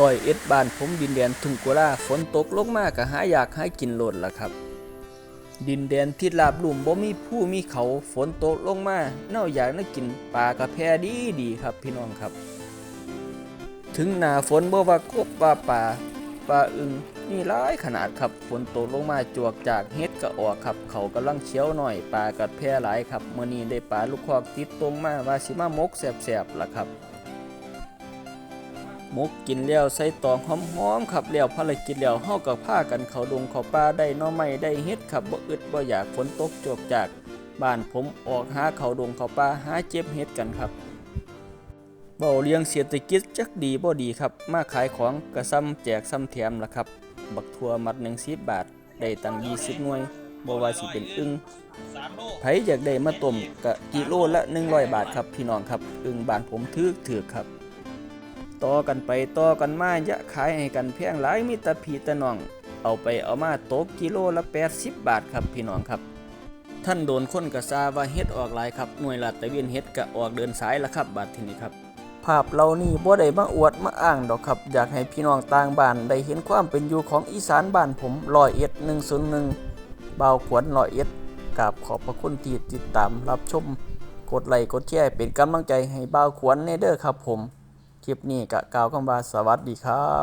ลอยเอ็ดบ้านผมดินแดนทุ่งกุลาฝนตกลงมาก็หาอยากหากินโลดล่ะครับ ดินแดนที่ราบลุ่มบ่มีผู้มีเขาฝนตกลงมาเน่าอยากน่ากินปลากระแพดีดีครับพี่น้องครับ ถึงหนาฝนบ่ว่ากบว่าป่าปลาอึงนี่หลายขนาดครับฝนตกลงมาจวกจากเฮ็ดก็ออกครับ เขากำลังเชียวหน่อยปลากระแพหลายครับมื้อนี้ได้ปลาลูกคอกติดตรงมาว่าสิมามกแซ่บๆล่ะครับ หมกกินแล้วใส่ตองหอมๆครับแล้วภารกิจแล้วเฮาก็พากันเขาดงเขาป่าได้น่อไม้ได้เฮ็ดครับบ่อึดบ่อยากฝนตกจวกจากบ้านผมออกหาเขาดงเขาป่าหาเจ็บเฮ็ดกันครับเบาเลี้ยงเศรษฐกิจจักดีบ่ดีครับ มาขายของกระซ้ำแจกซ้ำแถมล่ะครับ บักทั่วมัดหนึ่งสิบบาท ได้ตั้ง20หน่วยบ่ว่าสิเป็นอึ้งไผอยากได้มาต้มก็กิโลละ100บาทครับพี่น้องครับ อึ้งบ้านผมถึกถือครับ ต่อกันไปต่อกันมาจะขายให้กันแพงหลายมีแตะพีตะน้อง เอาไปเอามาตกกิโลละ 80 บาทครับพี่น้องครับ ท่านโดนคนกระซาว่าเฮ็ดออกหลายครับหน่วยลาดตะเวียนเฮ็ดก็ออกเดินสายละครับบาดทีนี้ครับ ภาพเหล่านี้บ่ได้มาอวดมาอ้างดอกครับ อยากให้พี่น้องต่างบ้านได้เห็นความเป็นอยู่ของอีสานบ้านผมร้อยเอ็ด101บ่าวขวนร้อยเอ็ดกราบขอบพระคุณที่ติดตามรับชม กดไลค์กดแชร์เป็นกำลังใจให้บ่าวขวนในเด้อครับผม คลิปนี้ก็กล่าวคำว่าสวัสดีครับ